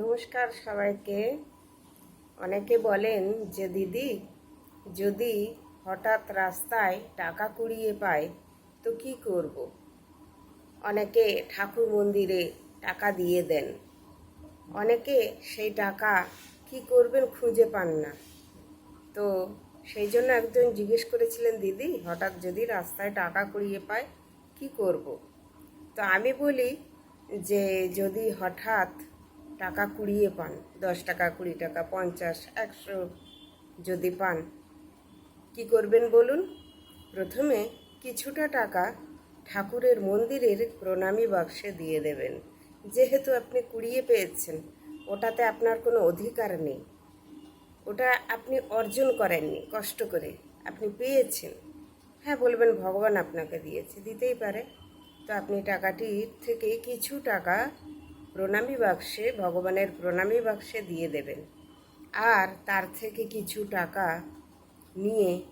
নমস্কার সবাইকে অনেকে বলেন যে, দিদি, যদি হঠাৎ রাস্তায় টাকা কুড়িয়ে পায়, তো কি করব। অনেকে ঠাকুর মন্দিরে টাকা দিয়ে দেন অনেকে সেই টাকা কি করবেন খুঁজে পান না তো সেই জন্য একজন জিজ্ঞেস করেছিলেন, দিদি, হঠাৎ যদি রাস্তায় টাকা কুড়িয়ে পায়, কি করব। তো আমি বলি যে, যদি হঠাৎ টাকা কুড়িয়ে পান, দশ টাকা, কুড়ি টাকা, পঞ্চাশ, একশো যদি পান। কি করবেন বলুন? প্রথমে কিছুটা টাকা ঠাকুরের মন্দিরের প্রণামী বাক্সে দিয়ে দেবেন। যেহেতু আপনি কুড়িয়ে পেয়েছেন, ওটাতে আপনার কোনো অধিকার নেই। ওটা আপনি অর্জন করেননি, কষ্ট করে। আপনি পেয়েছেন। হ্যাঁ বলবেন ভগবান আপনাকে দিয়েছে, দিতেই পারে। তো আপনি টাকাটির থেকে কিছু টাকা প্রণামী বাক্সে ভগবানের প্রণামী বাক্সে দিয়ে দেবেন। আর তার থেকে কিছু টাকা নিয়ে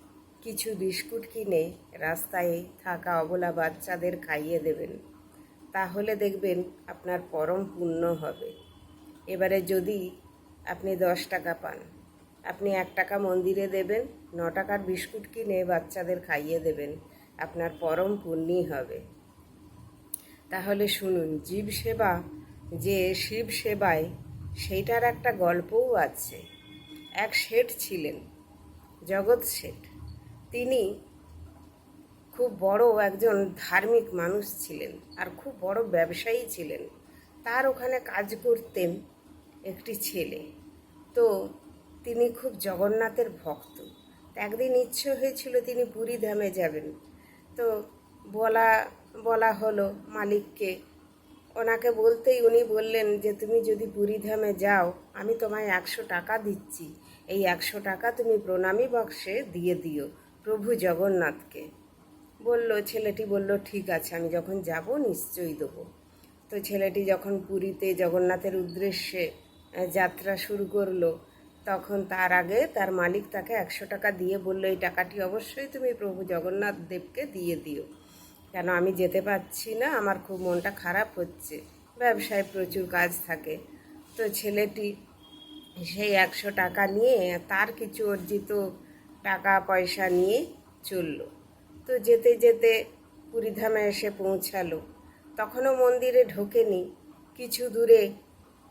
কিছু বিস্কুট কিনে রাস্তায় থাকা অবলা বাচ্চাদের খাইয়ে দেবেন। তাহলে দেখবেন আপনার পরম পুণ্য হবে। এবারে যদি আপনি দশ টাকা পান, আপনি এক টাকা মন্দিরে দেবেন, ন টাকার বিস্কুট কিনে বাচ্চাদের খাইয়ে দেবেন, আপনার পরম পুণ্যই হবে। তাহলে শুনুন, জীব সেবা যে শিব সেবায়, সেইটার একটা গল্পও আছে। এক শেঠ ছিলেন, জগৎ শেঠ। তিনি খুব বড় একজন ধার্মিক মানুষ ছিলেন আর খুব বড় ব্যবসায়ী ছিলেন। তার ওখানে কাজ করতেন একটি ছেলে। তো তিনি খুব জগন্নাথের ভক্ত। একদিন ইচ্ছে হয়েছিল তিনি পুরী ধামে যাবেন। তো বলা বলা হলো মালিককে ওনাকে বলতেই উনি বললেন যে, তুমি যদি পুরী ধামে যাও, আমি তোমায় একশো টাকা দিচ্ছি। এই একশো টাকা তুমি প্রণামী বক্সে দিয়ে দিও, প্রভু জগন্নাথকে। বলল, ছেলেটি বলল, ঠিক আছে, আমি যখন যাব নিশ্চয়ই দেবো। তো ছেলেটি যখন পুরীতে জগন্নাথের উদ্দেশ্যে যাত্রা শুরু করল, তখন তার আগে তার মালিক তাকে একশো টাকা দিয়ে বলল, এই টাকাটি অবশ্যই তুমি প্রভু জগন্নাথ দেবকে দিয়ে দিও। কেন আমি যেতে পারছি না? আমার খুব মনটা খারাপ হচ্ছে। ব্যবসায় প্রচুর কাজ থাকে। তো ছেলেটি সেই একশো টাকা নিয়ে তার কিছু অর্জিত টাকা পয়সা নিয়ে চলল। তো যেতে যেতে পুরীধামে এসে পৌঁছালো। তখনও মন্দিরে ঢোকেনি। কিছু দূরে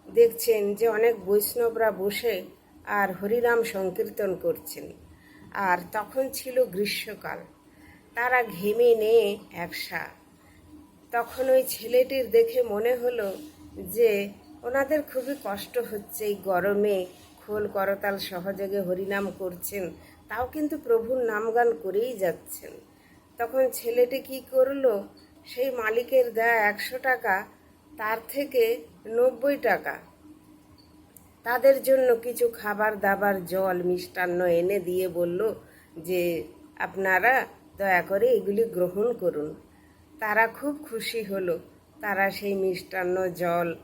দেখছেন যে অনেক বৈষ্ণবরা বসে আর হরিনাম সংকীর্তন করছেন। আর তখন ছিল গ্রীষ্মকাল। তারা ঘেমে নিয়ে একসা তখন ওই ছেলেটির দেখে মনে হলো যে, ওনাদের খুবই কষ্ট হচ্ছে এই গরমে। খোল করতাল সহযোগে হরিনাম করছেন, তাও কিন্তু প্রভুর নামগান করেই যাচ্ছেন। তখন ছেলেটি কি করল, সেই মালিকের দেয়া একশো টাকা, তার থেকে নব্বই টাকা। তাদের জন্য কিছু খাবার দাবার জল, মিষ্টান্ন এনে দিয়ে বলল যে, আপনারা দয়া করে এগুলি গ্রহণ করুন। তারা খুব খুশি হলো। তারা সেই মিষ্টান্ন জল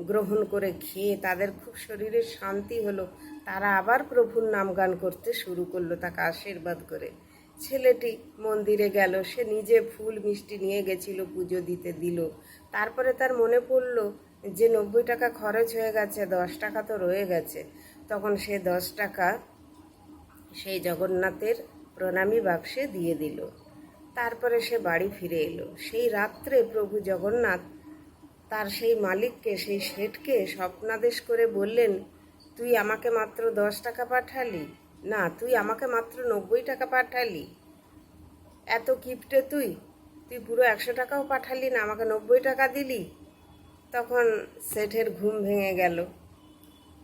গ্রহণ করে খেয়ে তাদের খুব শরীরে শান্তি হলো। তারা আবার প্রভুর নাম গান করতে শুরু করল তাকে আশীর্বাদ করে। ছেলেটি মন্দিরে গেল। সে নিজে ফুল মিষ্টি নিয়ে গেছিল, পুজো দিতে দিল। তারপরে তার মনে পড়ল যে নব্বই টাকা খরচ হয়ে গেছে, দশ টাকা তো রয়ে গেছে। তখন সে দশ টাকা সেই জগন্নাথের প্রণামী বাক্সে দিয়ে দিল। তারপরে সে বাড়ি ফিরে এলো। সেই রাত্রে প্রভু জগন্নাথ তার সেই মালিককে, সেই শেঠকে স্বপ্নাদেশ করে বললেন, তুই আমাকে মাত্র দশ টাকা পাঠালি? না, তুই আমাকে মাত্র নব্বই টাকা পাঠালি। এত কিপটে তুই? তুই পুরো একশো টাকাও পাঠালি না, আমাকে নব্বই টাকা দিলি? তখন শেঠের ঘুম ভেঙে গেল।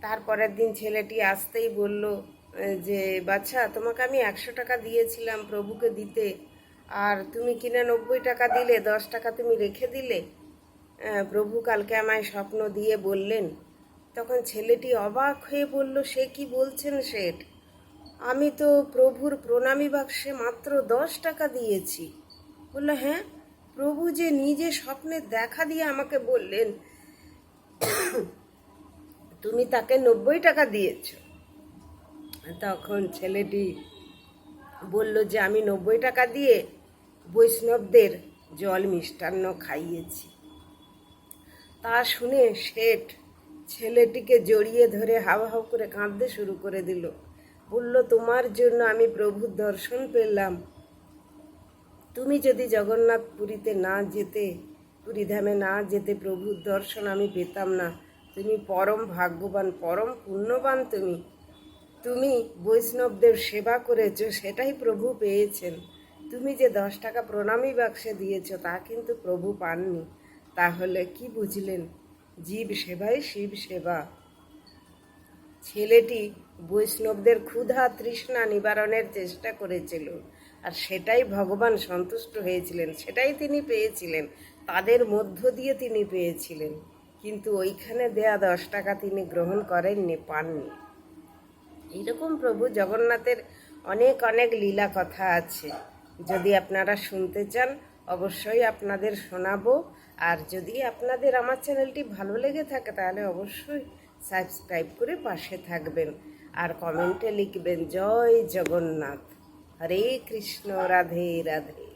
তারপরের দিন ছেলেটি আসতেই বলল যে, বাচ্চা, তোমাকে আমি একশো টাকা দিয়েছিলাম প্রভুকে দিতে। আর তুমি কিনা নব্বই টাকা দিলে, দশ টাকা তুমি রেখে দিলে? প্রভু কালকে আমায় স্বপ্ন দিয়ে বললেন। তখন ছেলেটি অবাক হয়ে বলল, সে কি বলছেন শেঠ আমি তো প্রভুর প্রণামী বাক্সে মাত্র দশ টাকা দিয়েছি। বলল হ্যাঁ প্রভু যে নিজে স্বপ্নে দেখা দিয়ে আমাকে বললেন, তুমি তাকে নব্বই টাকা দিয়েছ। তখন ছেলেটি বলল যে, আমি নব্বই টাকা দিয়ে বৈষ্ণবদের জল মিষ্টান্ন খাইয়েছি। তা শুনে শেঠ ছেলেটিকে জড়িয়ে ধরে হাও হাও করে কাঁদতে শুরু করে দিল। বলল, তোমার জন্য আমি প্রভুর দর্শন পেলাম। তুমি যদি জগন্নাথ পুরীতে না যেতে, পুরীধামে না যেতে প্রভুর দর্শন আমি পেতাম না। তুমি পরম ভাগ্যবান, পরম পুণ্যবান তুমি। তুমি বৈষ্ণবদের সেবা করেছ, সেটাই প্রভু পেয়েছেন। তুমি যে দশ টাকা প্রণামী বাক্সে দিয়েছ, তা কিন্তু প্রভু পাননি। তাহলে কি বুঝলেন? জীব সেবাই শিব সেবা। ছেলেটি বৈষ্ণবদের ক্ষুধা তৃষ্ণা নিবারণের চেষ্টা করেছিল, আর সেটাই ভগবান সন্তুষ্ট হয়েছিলেন, সেটাই তিনি পেয়েছিলেন, তাদের মধ্য দিয়ে তিনি পেয়েছিলেন। কিন্তু ওইখানে দেয়া দশ টাকা তিনি গ্রহণ করেননি, পাননি। এরকম প্রভু জগন্নাথের অনেক অনেক লীলা কথা আছে। যদি আপনারা শুনতে চান, অবশ্যই আপনাদের শোনাবো। আর যদি আপনাদের আমার চ্যানেলটি ভালো লেগে থাকে, তাহলে অবশ্যই সাবস্ক্রাইব করে পাশে থাকবেন। আর কমেন্টে লিখবেন, জয় জগন্নাথ। হরে কৃষ্ণ, রাধে রাধে।